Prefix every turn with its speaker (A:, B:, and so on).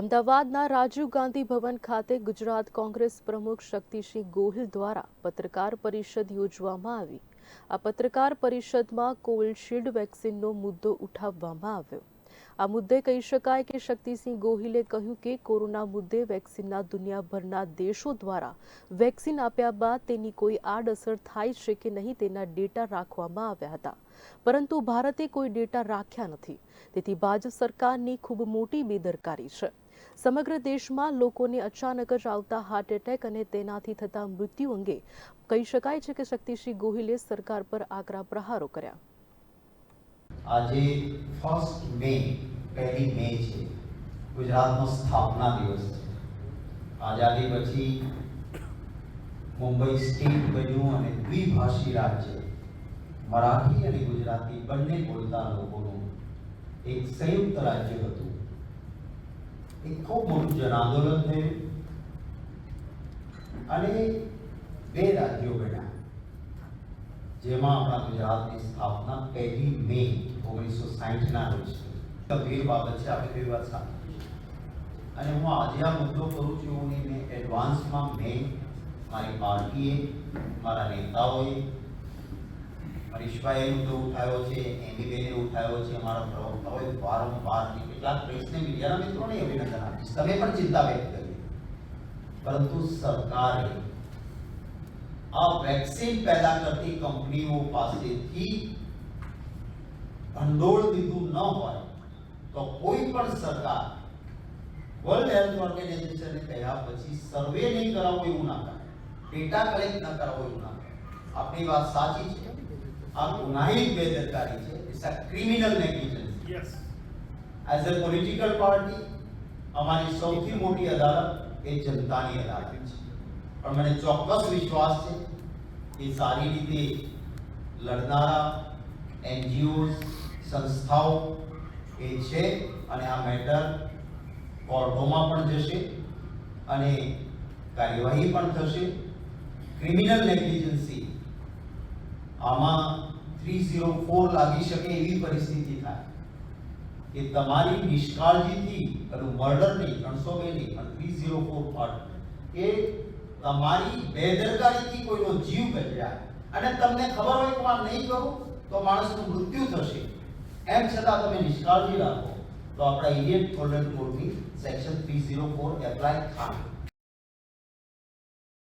A: અમદાવાદના રાજીવ ગાંધી ભવન ખાતે ગુજરાત કોંગ્રેસ પ્રમુખ શક્તિસિંહ ગોહિલ દ્વારા પત્રકાર પરિષદ યોજવામાં આવી. આ પત્રકાર પરિષદમાં કોવિશિલ્ડ વેક્સિનનો મુદ્દો ઉઠાવવામાં આવ્યો. આ મુદ્દે કહી શકાય કે શક્તિસિંહ ગોહિલે કહ્યું કે કોરોના મુદ્દે વેક્સિનના દુનિયાભરના દેશો દ્વારા વેક્સિન આપ્યા બાદ તેની કોઈ આડઅસર થાય છે કે નહીં તેના ડેટા રાખવામાં આવ્યા હતા. પરંતુ ભારતે કોઈ ડેટા રાખ્યા નથી. તેથી ભાજપ સરકારની ખૂબ મોટી બેદરકારી છે. સમગ્ર દેશમાં લોકોને અચાનક જ આવતા હાર્ટ એટેક અને તેનાથી થતા મૃત્યુ અંગે કહી શકાય છે કે શક્તિસિંહ ગોહિલે સરકાર પર આકરા પ્રહારો કર્યા.
B: આજે ફર્સ્ટ મે પહેલી મે છે. ગુજરાતનો સ્થાપના દિવસ છે. આઝાદી પછી મુંબઈ સ્ટેટ બન્યું અને દ્વિભાષી રાજ્ય મરાઠી અને ગુજરાતી બંને બોલતા લોકોનું એક સંયુક્ત રાજ્ય હતું. એક ખૂબ મોટું જન આંદોલન થયું અને બે રાજ્યો બન્યા જેમાં આપણા ગુજરાતની સ્થાપના પહેલી મે ઓગણીસો સાહીઠના રોજ. ગંભીર બાબત છે આપણે કઈ વાત છે. અને હું આજે આ મુદ્દો કરું છું એવું એડવાન્સમાં મેં મારી પાર્ટીએ મારા નેતાઓએ હરીશભાઈએ મુદ્દો ઉઠાવ્યો છે એમીબેને ઉઠાવ્યો છે મારા પ્રવક્તાઓએ વારંવાર અને કેટલાક પ્રેસને મીડિયાના મિત્રોને અભિનંદન આપીશ. તમે પણ ચિંતા વ્યક્ત કરી. પરંતુ સરકારે આ વેક્સિન પેદા કરતી કંપનીઓ પાસેથી ભંડોળ લીધું ન હોય તો કોઈ પણ સરકાર વર્લ્ડ હેલ્થ ઓર્ગેનાઇઝેશને કહ્યા પછી સર્વે નહીં કરાવવો એવું ના કરે ડેટા કલેક્ટ ન કરાવવો એવું ના કરે આપણી વાત સાચી છે. આ ગુનાહિત બેદરકારી છે. It's a criminal negligence
C: yes
B: as a political party અમારી સૌથી મોટી અદાલત એ જનતાની અદાલત છે. પણ મને ચોક્કસ વિશ્વાસ છે કે સારી રીતે લડનારા એનજીઓ સંસ્થાઓ એ છે અને આ મેટર કોર્ટોમાં પણ જશે અને કાર્યવાહી પણ થશે. ક્રિમિનલ નેગ્લિજન્સી આમાં થ્રી ઝીરો ફોર લાગી શકે એવી પરિસ્થિતિ થાય કે તમારી નિષ્કાળજીથી પેલું મર્ડર નહીં ત્રણસો નહીં પણ three zero four part A તમારી બેદરકારીથી કોઈનો જીવ બચ્યા અને તમને ખબર હોય કે આ નહીં કરું, તો માણસનું મૃત્યુ થશે. એમ છતાં તમે નિષ્કાળજી રાખો. તો આપણા ઇન્ડિયન ટોલરન્ટ કોડની section three zero four apply થાય.